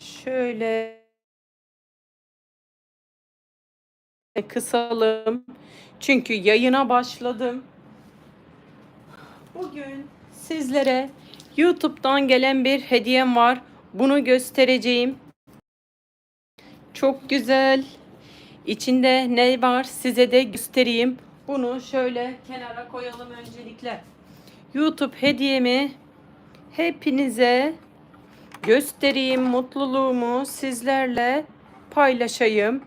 Şöyle kısalım. Çünkü yayına başladım. Bugün sizlere YouTube'dan gelen bir hediyem var. Bunu göstereceğim. Çok güzel. İçinde ne var size de göstereyim. Bunu şöyle kenara koyalım öncelikle. YouTube hediyemi hepinize göstereyim. Mutluluğumu sizlerle paylaşayım.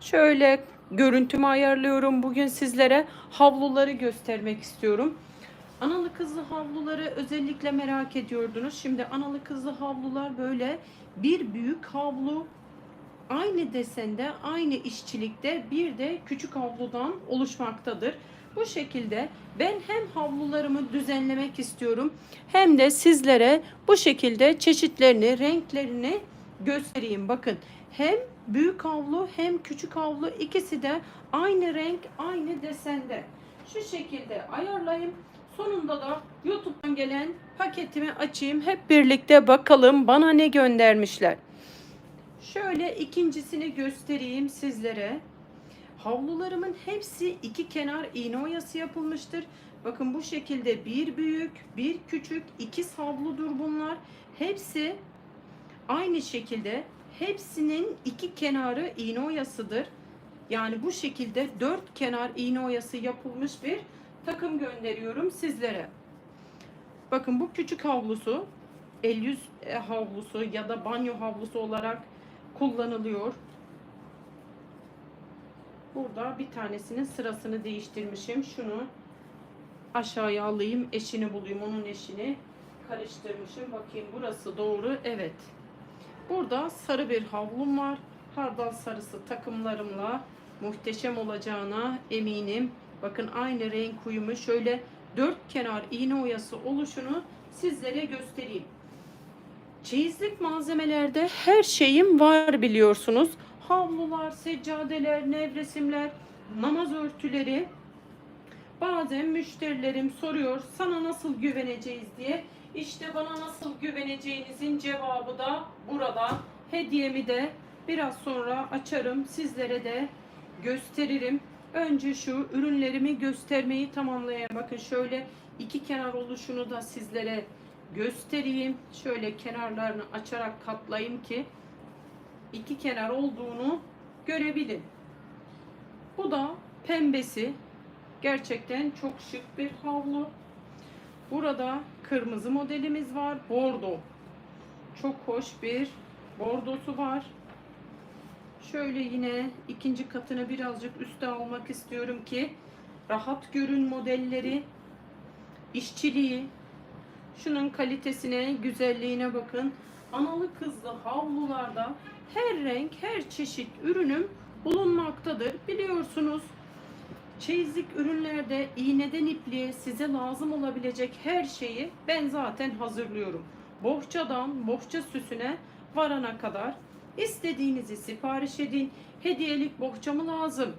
Şöyle görüntümü ayarlıyorum. Bugün sizlere havluları göstermek istiyorum. Analı kızlı havluları özellikle merak ediyordunuz. Şimdi analı kızlı havlular böyle bir büyük havlu aynı desende, aynı işçilikte bir de küçük havludan oluşmaktadır. Bu şekilde ben hem havlularımı düzenlemek istiyorum hem de sizlere bu şekilde çeşitlerini, renklerini göstereyim. Bakın hem büyük havlu hem küçük havlu ikisi de aynı renk, aynı desende. Şu şekilde ayarlayayım. Sonunda da YouTube'dan gelen paketimi açayım. Hep birlikte bakalım bana ne göndermişler. Şöyle ikincisini göstereyim sizlere. Havlularımın hepsi iki kenar iğne oyası yapılmıştır. Bakın bu şekilde bir büyük, bir küçük, ikiz havludur bunlar. Hepsi aynı şekilde hepsinin iki kenarı iğne oyasıdır. Yani bu şekilde dört kenar iğne oyası yapılmış bir takım gönderiyorum sizlere. Bakın bu küçük havlusu el yüz e, havlusu ya da banyo havlusu olarak kullanılıyor. Burada bir tanesinin sırasını değiştirmişim. Şunu aşağıya alayım. Eşini bulayım. Onun eşini karıştırmışım. Bakayım burası doğru. Evet. Burada sarı bir havlum var. Hardal sarısı takımlarımla muhteşem olacağına eminim. Bakın aynı renk uyumu şöyle dört kenar iğne oyası oluşunu sizlere göstereyim. Çeyizlik malzemelerde her şeyim var biliyorsunuz. Havlular, seccadeler, nevresimler, namaz örtüleri. Bazen müşterilerim soruyor sana nasıl güveneceğiz diye. İşte bana nasıl güveneceğinizin cevabı da burada. Hediyemi de biraz sonra açarım. Sizlere de gösteririm. Önce şu ürünlerimi göstermeyi tamamlayayım. Bakın şöyle iki kenar oluşunu da sizlere göstereyim. Şöyle kenarlarını açarak katlayayım ki iki kenar olduğunu görebilin. Bu da pembesi. Gerçekten çok şık bir havlu. Burada kırmızı modelimiz var. Bordo. Çok hoş bir bordosu var. Şöyle yine ikinci katını birazcık üste almak istiyorum ki rahat görün modelleri. işçiliği, Şunun kalitesine, güzelliğine bakın. Analı kızlı havlularda her renk, her çeşit ürünüm bulunmaktadır. Biliyorsunuz çeyizlik ürünlerde iğneden ipliğe size lazım olabilecek her şeyi ben zaten hazırlıyorum. Bohçadan bohça süsüne varana kadar istediğinizi sipariş edin. Hediyelik bohçamı lazım.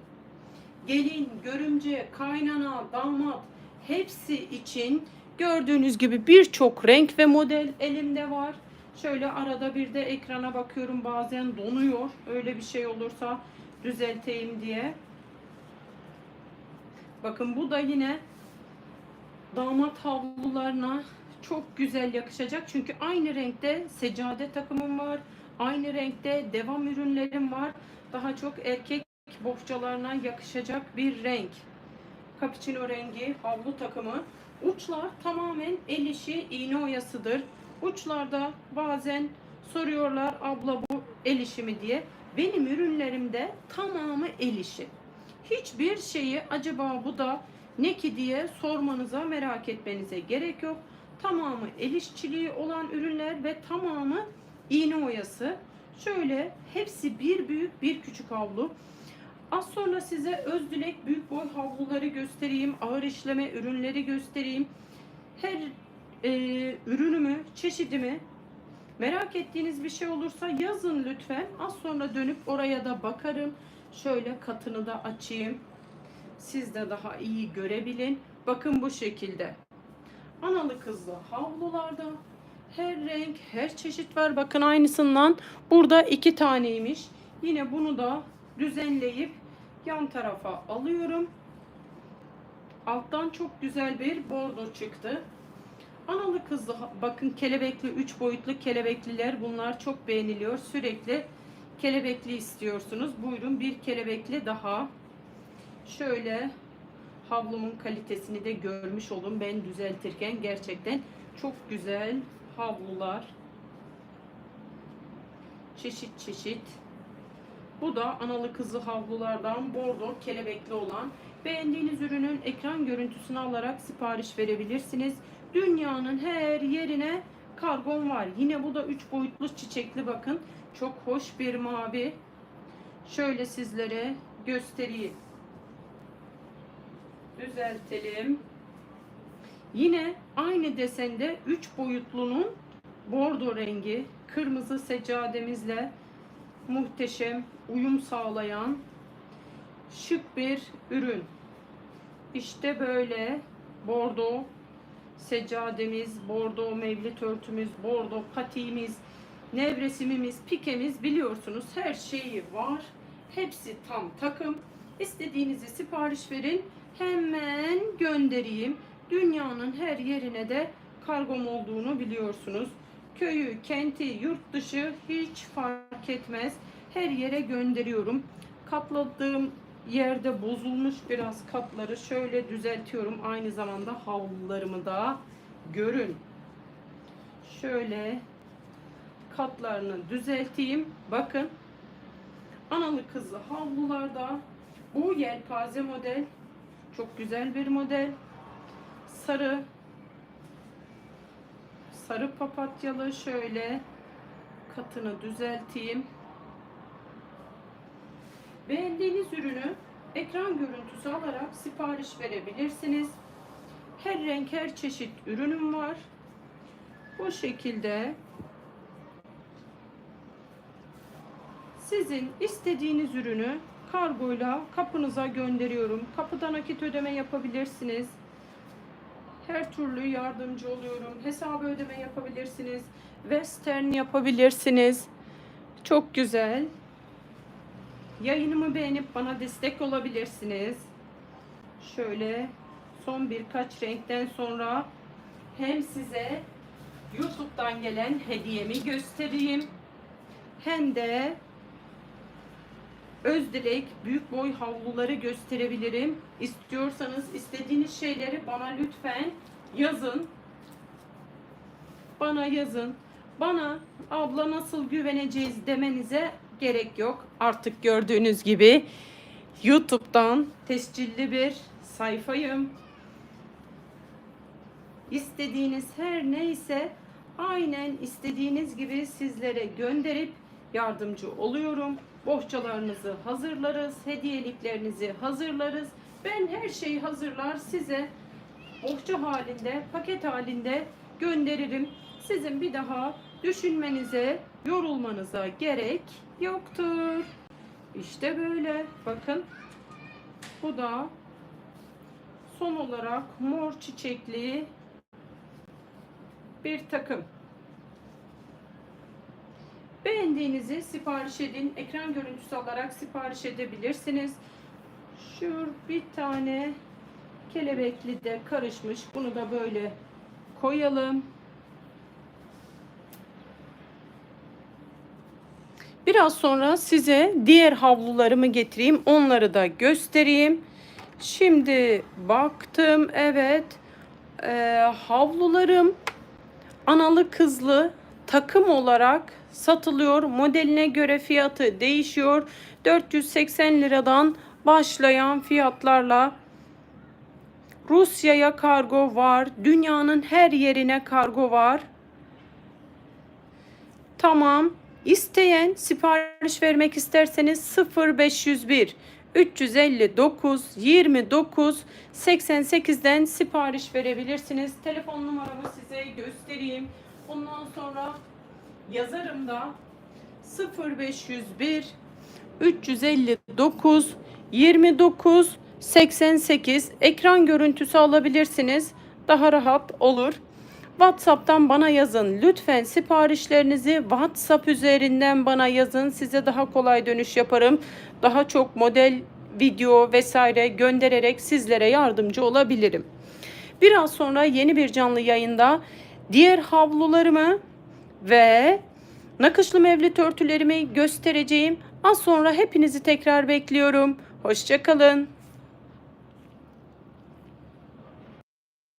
Gelin, görümce, kaynana, damat hepsi için Gördüğünüz gibi birçok renk ve model elimde var. Şöyle arada bir de ekrana bakıyorum bazen donuyor. Öyle bir şey olursa düzelteyim diye. Bakın bu da yine damat havlularına çok güzel yakışacak. Çünkü aynı renkte seccade takımım var. Aynı renkte devam ürünlerim var. Daha çok erkek bohçalarına yakışacak bir renk. Cappuccino rengi havlu takımı. Uçlar tamamen el işi iğne oyasıdır. Uçlarda bazen soruyorlar abla bu el işi mi diye. Benim ürünlerimde tamamı el işi. Hiçbir şeyi acaba bu da ne ki diye sormanıza merak etmenize gerek yok. Tamamı el işçiliği olan ürünler ve tamamı iğne oyası. Şöyle hepsi bir büyük bir küçük havlu. Az sonra size öz dilek büyük boy havluları göstereyim. Ağır işleme ürünleri göstereyim. Her e, ürünümü, çeşidimi merak ettiğiniz bir şey olursa yazın lütfen. Az sonra dönüp oraya da bakarım. Şöyle katını da açayım. Siz de daha iyi görebilin. Bakın bu şekilde. Analı kızlı havlularda Her renk, her çeşit var. Bakın aynısından burada iki taneymiş. Yine bunu da düzenleyip yan tarafa alıyorum. Alttan çok güzel bir bordo çıktı. Analı kızlı bakın kelebekli 3 boyutlu kelebekliler bunlar çok beğeniliyor. Sürekli kelebekli istiyorsunuz. Buyurun bir kelebekli daha. Şöyle havlumun kalitesini de görmüş olun ben düzeltirken gerçekten çok güzel havlular. Çeşit çeşit. Bu da analı kızlı havlulardan bordo kelebekli olan. Beğendiğiniz ürünün ekran görüntüsünü alarak sipariş verebilirsiniz. Dünyanın her yerine kargon var. Yine bu da 3 boyutlu çiçekli bakın. Çok hoş bir mavi. Şöyle sizlere göstereyim. Düzeltelim. Yine aynı desende 3 boyutlunun bordo rengi kırmızı seccademizle muhteşem uyum sağlayan şık bir ürün. İşte böyle bordo seccademiz, bordo mevlit örtümüz, bordo patiğimiz, nevresimimiz, pikemiz biliyorsunuz her şeyi var. Hepsi tam takım. İstediğinizi sipariş verin. Hemen göndereyim. Dünyanın her yerine de kargom olduğunu biliyorsunuz. Köyü, kenti, yurt dışı hiç fark etmez. Her yere gönderiyorum. Katladığım yerde bozulmuş biraz katları şöyle düzeltiyorum. Aynı zamanda havlularımı da görün. Şöyle katlarını düzelteyim. Bakın. Analı kızlı havlularda bu yelpaze model çok güzel bir model. Sarı sarı papatyalı şöyle katını düzelteyim. Beğendiğiniz ürünü ekran görüntüsü alarak sipariş verebilirsiniz. Her renk her çeşit ürünüm var. Bu şekilde sizin istediğiniz ürünü kargoyla kapınıza gönderiyorum. Kapıda nakit ödeme yapabilirsiniz. Her türlü yardımcı oluyorum. Hesabı ödeme yapabilirsiniz. Western yapabilirsiniz. Çok güzel. Yayınımı beğenip bana destek olabilirsiniz. Şöyle son birkaç renkten sonra hem size YouTube'dan gelen hediyemi göstereyim. Hem de Özdilek büyük boy havluları gösterebilirim. İstiyorsanız istediğiniz şeyleri bana lütfen yazın. Bana yazın. Bana abla nasıl güveneceğiz demenize gerek yok. Artık gördüğünüz gibi YouTube'dan tescilli bir sayfayım. İstediğiniz her neyse aynen istediğiniz gibi sizlere gönderip yardımcı oluyorum. Bohçalarınızı hazırlarız, hediyeliklerinizi hazırlarız. Ben her şeyi hazırlar size bohça halinde, paket halinde gönderirim. Sizin bir daha düşünmenize, yorulmanıza gerek yoktur. İşte böyle. Bakın. Bu da son olarak mor çiçekli bir takım. Beğendiğinizi sipariş edin. Ekran görüntüsü alarak sipariş edebilirsiniz. Şu bir tane kelebekli de karışmış. Bunu da böyle koyalım. Biraz sonra size diğer havlularımı getireyim. Onları da göstereyim. Şimdi baktım. Evet. Ee, havlularım analı kızlı takım olarak satılıyor. Modeline göre fiyatı değişiyor. 480 liradan başlayan fiyatlarla Rusya'ya kargo var. Dünyanın her yerine kargo var. Tamam. İsteyen sipariş vermek isterseniz 0501 359 29 88'den sipariş verebilirsiniz. Telefon numaramı size göstereyim. Ondan sonra yazarım da 0501 359 29 88 ekran görüntüsü alabilirsiniz. Daha rahat olur. WhatsApp'tan bana yazın. Lütfen siparişlerinizi WhatsApp üzerinden bana yazın. Size daha kolay dönüş yaparım. Daha çok model, video vesaire göndererek sizlere yardımcı olabilirim. Biraz sonra yeni bir canlı yayında diğer havlularımı ve nakışlı mevlüt örtülerimi göstereceğim. Az sonra hepinizi tekrar bekliyorum. Hoşçakalın.